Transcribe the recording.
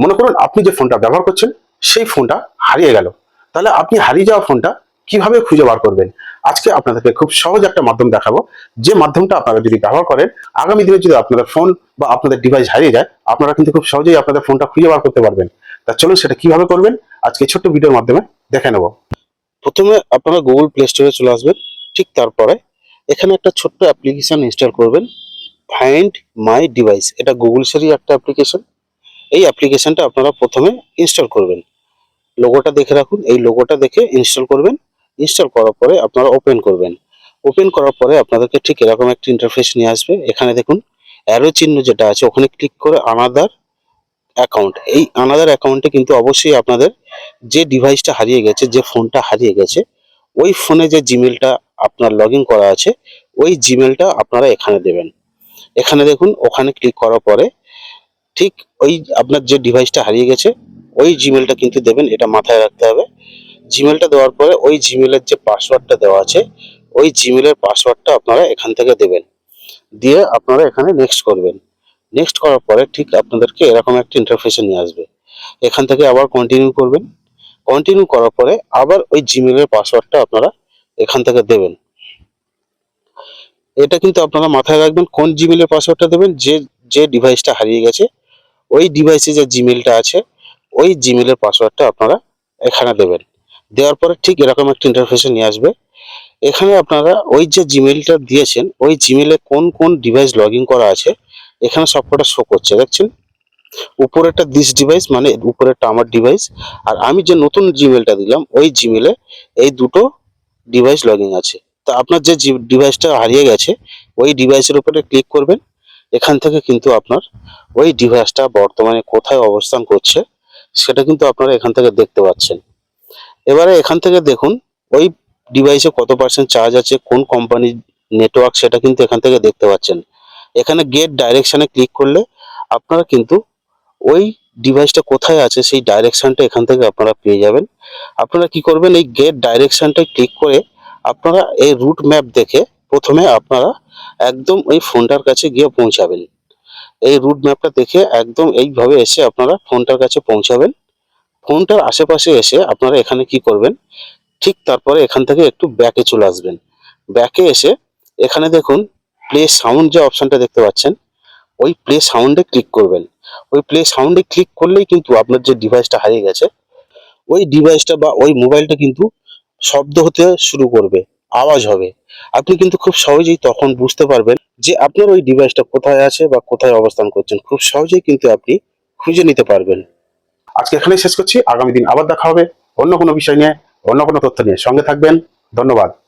মনে করুন আপনি যে ফোনটা ব্যবহার করছেন, সেই ফোনটা হারিয়ে গেল। তাহলে আপনি হারিয়ে যাওয়া ফোনটা কীভাবে খুঁজে বার করবেন? আজকে আপনাদেরকে খুব সহজ একটা মাধ্যম দেখাবো। যে মাধ্যমটা আপনারা যদি ব্যবহার করেন, আগামী দিনে যদি আপনাদের ফোন বা আপনাদের ডিভাইস হারিয়ে যায়, আপনারা কিন্তু খুব সহজেই আপনাদের ফোনটা খুঁজে বার করতে পারবেন। তা চলুন সেটা কীভাবে করবেন? আজকে ছোট্ট ভিডিওর মাধ্যমে দেখে নেব। প্রথমে আপনারা গুগল প্লে স্টোরে চলে আসবেন। ঠিক তারপরে এখানে একটা ছোট্ট অ্যাপ্লিকেশন ইনস্টল করবেন। ফাইন্ড মাই ডিভাইস এটা গুগলসেরই একটা অ্যাপ্লিকেশন এই অ্যাপ্লিকেশনটা আপনারা প্রথমে ইনস্টল করবেন। লোগোটা দেখে রাখুন। এই লোগোটা দেখে ইনস্টল করবেন। ইনস্টল করার পরে আপনারা ওপেন করবেন। ওপেন করার পরে আপনাদেরকে ঠিক এরকম একটা ইন্টারফেস নিয়ে আসবে। এখানে দেখুন অ্যারো চিহ্ন যেটা আছে, ওখানে ক্লিক করে আনাদার অ্যাকাউন্ট এই আনাদার অ্যাকাউন্টে কিন্তু অবশ্যই আপনাদের যে ডিভাইসটা হারিয়ে গেছে, যে ফোনটা হারিয়ে গেছে, ওই ফোনে যে জিমেলটা আপনার লগ করা আছে, ওই জিমেলটা আপনারা এখানে দেবেন। এখানে দেখুন, ওখানে ক্লিক করার পরে ঠিক ওই আপনার যে ডিভাইসটা হারিয়ে গেছে, ওই জিমেলটা কিন্তু দেবেন, এটা মাথায় রাখতে হবে। জিমেলটা দেওয়ার পরে ওই জিমেলের যে পাসওয়ার্ডটা দেওয়া আছে, ওই জিমেলের পাসওয়ার্ডটা আপনারা এখান থেকে দেবেন। দিয়ে আপনারা এখানে নেক্সট করবেন। নেক্সট করার পরে ঠিক আপনাদেরকে এরকম একটা ইন্টারফেসে নিয়ে আসবে। এখান থেকে আবার কন্টিনিউ করবেন। কন্টিনিউ করার পরে আবার ওই জিমেলের পাসওয়ার্ডটা আপনারা এখান থেকে দেবেন। এটা কিন্তু আপনারা মাথায় রাখবেন, কোন জিমেলের পাসওয়ার্ডটা দেবেন, যে যে ডিভাইসটা হারিয়ে গেছে ওই ডিভাইসে যে জিমেলটা আছে, ওই জিমেলের পাসওয়ার্ডটা আপনারা এখানে দেবেন। দেওয়ার পরে ঠিক এরকম একটা ইন্টারফেসে নিয়ে আসবে। এখানে আপনারা ওই যে জিমেলটা দিয়েছেন, ওই জিমেলে কোন কোন ডিভাইস লগ করা আছে, এখানে সবকটা শো করছে, দেখছেন? উপরেরটা দিস ডিভাইস মানে উপরেরটা আমার ডিভাইস আর আমি যে নতুন জিমেলটা দিলাম, ওই জিমেলে এই দুটো ডিভাইস লগ আছে। তা আপনার যে ডিভাইসটা হারিয়ে গেছে, ওই ডিভাইসের উপরে ক্লিক করবেন এখান থেকে কিন্তু আপনার ওই ডিভাইসটা বর্তমানে কোথায় অবস্থান করছে, সেটা কিন্তু আপনারা এখান থেকে দেখতে পাচ্ছেন। এবারে এখান থেকে দেখুন, ওই ডিভাইসে কত পার্সেন্ট চার্জ আছে, কোন কোম্পানির নেটওয়ার্ক সেটা কিন্তু এখান থেকে দেখতে পাচ্ছেন। এখানে গেট ডাইরেকশানে ক্লিক করলে আপনারা কিন্তু ওই ডিভাইসটা কোথায় আছে, সেই ডাইরেকশানটা এখান থেকে আপনারা পেয়ে যাবেন। আপনারা কি করবেন, এই গেট ডাইরেকশনটায় ক্লিক করে আপনারা এই রুট ম্যাপ দেখে প্রথমে আপনারা একদম ওই ফোনটার কাছে গিয়ে পৌঁছাবেন। এই রুট ম্যাপটা দেখে একদম এইভাবে এসে আপনারা ফোনটার কাছে পৌঁছাবেন। ফোনটার আশেপাশে এসে আপনারা এখানে কি করবেন? ঠিক তারপরে এখান থেকে একটু ব্যাকে চলে আসবেন। ব্যাকে এসে এখানে দেখুন প্লে সাউন্ড যে অপশানটা দেখতে পাচ্ছেন, ওই প্লে সাউন্ডে ক্লিক করবেন। ওই প্লে সাউন্ডে ক্লিক করলেই কিন্তু আপনার যে ডিভাইসটা হারিয়ে গেছে, ওই ডিভাইসটা বা ওই মোবাইলটা কিন্তু শব্দ হতে শুরু করবে। আওয়াজ হবে। আপনি কিন্তু খুব সহজেই তখন বুঝতে পারবেন যে আপনার ওই ডিভাইসটা কোথায় আছে বা কোথায় অবস্থান করছেন। খুব সহজেই কিন্তু আপনি খুঁজে নিতে পারবেন। আজকে এখানেই শেষ করছি। আগামী দিন আবার দেখা হবে অন্য কোনো বিষয় নিয়ে, অন্য কোনো তথ্য নিয়ে। সঙ্গে থাকবেন। ধন্যবাদ।